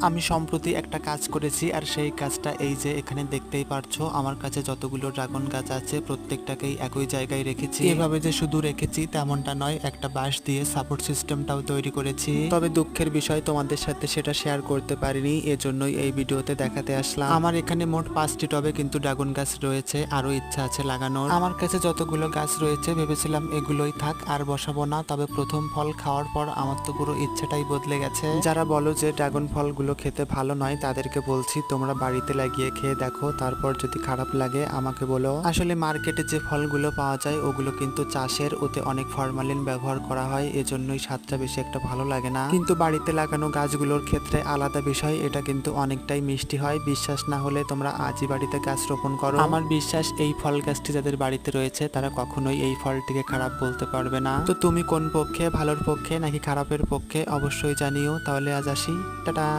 আমি সম্প্রতি একটা কাজ করেছি আর সেই কাজটা এই যে এখানে দেখতেই পারছ, আমার কাছে যতগুলো ড্রাগন গাছ আছে প্রত্যেকটাকেই একই জায়গায় রেখেছি। এভাবে যে শুধু রেখেছি তেমনটা নয়, একটা বাঁশ দিয়ে সাপোর্ট সিস্টেমটাও তৈরি করেছি। তবে দুঃখের বিষয়, তোমাদের সাথে সেটা শেয়ার করতে পারিনি, এজন্যই এই ভিডিওতে দেখাতে আসলাম। আমার এখানে মোট পাঁচটি টবে কিন্তু ড্রাগন গাছ রয়েছে, আরও ইচ্ছা আছে লাগানোর। আমার কাছে যতগুলো গাছ রয়েছে, ভেবেছিলাম এগুলোই থাক আর বসাবো না, তবে প্রথম ফল খাওয়ার পর আমার তো পুরো ইচ্ছাটাই বদলে গেছে। যারা বলো যে ড্রাগন ফলগুলো খেতে ভালো নয়, তাদেরকে বলছি, তোমরা বাড়িতে লাগিয়ে খেয়ে দেখো, তারপর যদি খারাপ লাগে, আমাকে বলো। আসলে মার্কেটে যে ফলগুলো পাওয়া যায়, ওগুলো কিন্তু চাষের ওতে অনেক ফরমালিন ব্যবহার করা হয়, এজন্যই স্বাদটা বেশি একটা ভালো লাগে না। কিন্তু বাড়িতে লাগানো গাছগুলোর ক্ষেত্রে আলাদা বিষয়, এটা কিন্তু অনেকটাই মিষ্টি হয়। বিশ্বাস না হলে তোমরা আজই বাড়িতে গাছ রোপণ করো। আমার বিশ্বাস, এই ফল গাছটি যাদের বাড়িতে রয়েছে, তারা কখনোই এই ফলটিকে খারাপ বলতে পারবে না। তো তুমি কোন পক্ষে, ভালোর পক্ষে নাকি খারাপের পক্ষে, অবশ্যই জানিও। তাহলে আজ আসি। টাটা!